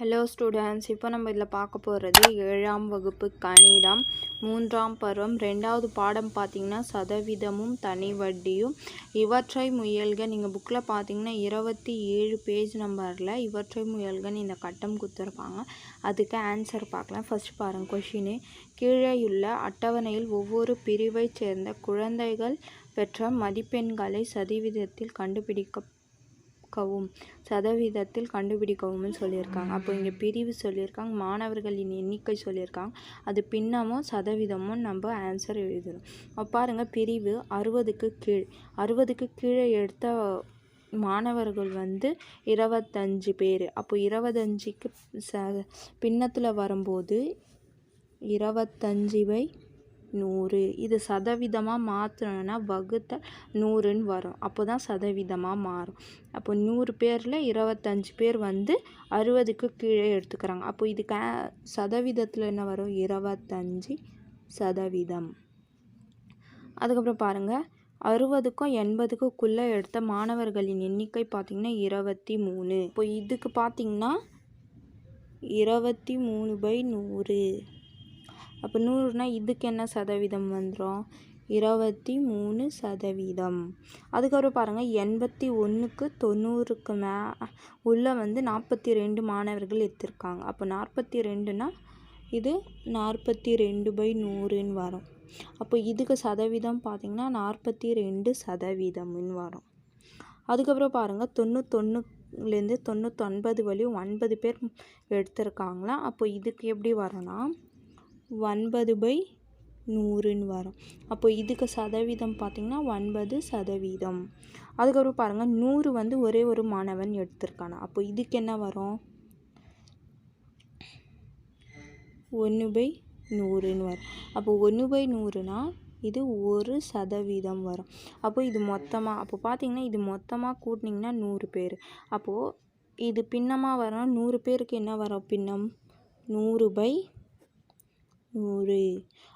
Hello students இப்போ நம்ம இதில் பார்க்க போகிறது ஏழாம் வகுப்பு கணிதம் மூன்றாம் பருவம் ரெண்டாவது பாடம் பார்த்தீங்கன்னா சதவீதமும் தனி வட்டியும். இவற்றை முயல்க நீங்கள் புக்கில் பார்த்தீங்கன்னா இருபத்தி ஏழு பேஜ் நம்பரில் இவற்றை முயல்கன்னு இந்த கட்டம் கொடுத்துருப்பாங்க அதுக்கு ஆன்சர் பார்க்கலாம். ஃபர்ஸ்ட் பாருங்கள் கொஷினு கீழேயுள்ள அட்டவணையில் ஒவ்வொரு பிரிவைச் சேர்ந்த குழந்தைகள் பெற்ற மதிப்பெண்களை சதவீதத்தில் கண்டுபிடிக்க கவும் சதவீதத்தில் கண்டுபிடிக்கவும்னு சொல்லியிருக்காங்க. அப்போ இங்கே பிரிவு சொல்லியிருக்காங்க மாணவர்களின் எண்ணிக்கை சொல்லியிருக்காங்க. அது பின்னமும் சதவீதமும் நம்ம ஆன்சர் எழுதணும். அப்போ பாருங்கள் பிரிவு அறுபதுக்கு கீழ். அறுபதுக்கு கீழே எடுத்த மாணவர்கள் வந்து இருபத்தஞ்சி பேர். அப்போ இருபத்தஞ்சிக்கு ச பின்னத்தில் வரும்போது இருபத்தஞ்சி பை நூறு. இது சதவீதமாக மாற்றணுன்னா வகுத்த நூறுன்னு வரும். அப்போ தான் சதவீதமாக மாறும். அப்போ நூறு பேரில் இருபத்தஞ்சி பேர் வந்து அறுபதுக்கு கீழே எடுத்துக்கிறாங்க. அப்போ இது க சதவீதத்தில் என்ன வரும்? இருபத்தஞ்சி சதவீதம். அதுக்கப்புறம் பாருங்கள் அறுபதுக்கும் எண்பதுக்குள்ளே எடுத்த மாணவர்களின் எண்ணிக்கை பார்த்திங்கன்னா இருபத்தி மூணு. இப்போ இதுக்கு பார்த்திங்கன்னா இருபத்தி மூணு பை நூறு. அப்போ நூறுனா இதுக்கு என்ன சதவீதம் வந்துடும் இருபத்தி மூணு சதவீதம். அதுக்கப்புறம் பாருங்கள் எண்பத்தி ஒன்றுக்கு தொண்ணூறுக்கு மே உள்ளே வந்து நாற்பத்தி ரெண்டு மாணவர்கள் எடுத்திருக்காங்க. அப்போ நாற்பத்தி ரெண்டுனா இது நாற்பத்தி ரெண்டு பை நூறுன்னு வரும். அப்போ இதுக்கு சதவீதம் பார்த்திங்கன்னா நாற்பத்தி ரெண்டு சதவீதம்னு வரும். அதுக்கப்புறம் பாருங்கள் தொண்ணூத்தொன்னுலேருந்து தொண்ணூத்தொன்பது வழியும் ஒன்பது பேர் எடுத்திருக்காங்களா? அப்போ இதுக்கு எப்படி வரும்னா ஒன்பது பை நூறுன்னு வரும். அப்போ இதுக்கு சதவீதம் பார்த்திங்கன்னா ஒன்பது சதவீதம். அதுக்கப்புறம் பாருங்கள் நூறு வந்து ஒரே ஒரு மாணவன் எடுத்திருக்கானா. அப்போ இதுக்கு என்ன வரும்? ஒன்று பை நூறுன்னு வரும். அப்போ ஒன்று பை நூறுனா இது ஒரு சதவீதம் வரும். அப்போ இது மொத்தமாக அப்போ பார்த்தீங்கன்னா இது மொத்தமாக கூட்டினீங்கன்னா நூறு பேர். அப்போது இது பின்னமாக வரும். நூறு பேருக்கு என்ன வரும் பின்னம்? நூறு பை நூறு.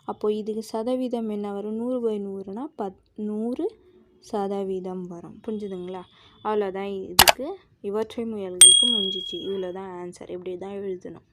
அப்போது இதுக்கு சதவீதம் என்ன வரும்? நூறு பை நூறுனா பத் நூறு சதவீதம் வரும். புரிஞ்சுதுங்களா? அவ்வளோதான் இதுக்கு. இவற்றை முயல்களுக்கு முடிஞ்சிச்சு இவ்வளோ தான் ஆன்சர் இப்படி தான் எழுதணும்.